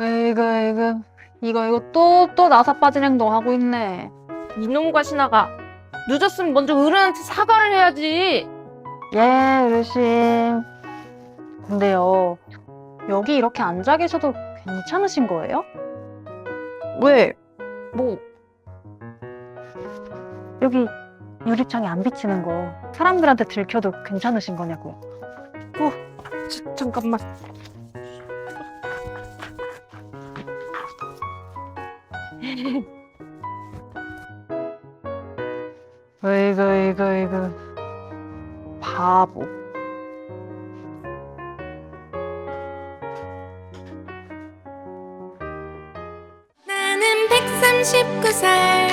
에이그 에이그 이거 이거 또 또 나사 빠진 행동 하고 있네. 이놈과 신하가 늦었으면 먼저 어른한테 사과를 해야지. 예, 어르신. 근데요, 여기 이렇게 앉아 계셔도 괜찮으신 거예요? 왜? 뭐 여기 유리창에 안 비치는 거 사람들한테 들켜도 괜찮으신 거냐고요? 자, 잠깐만. 어이구 이구 이구 바보. 나는 139살.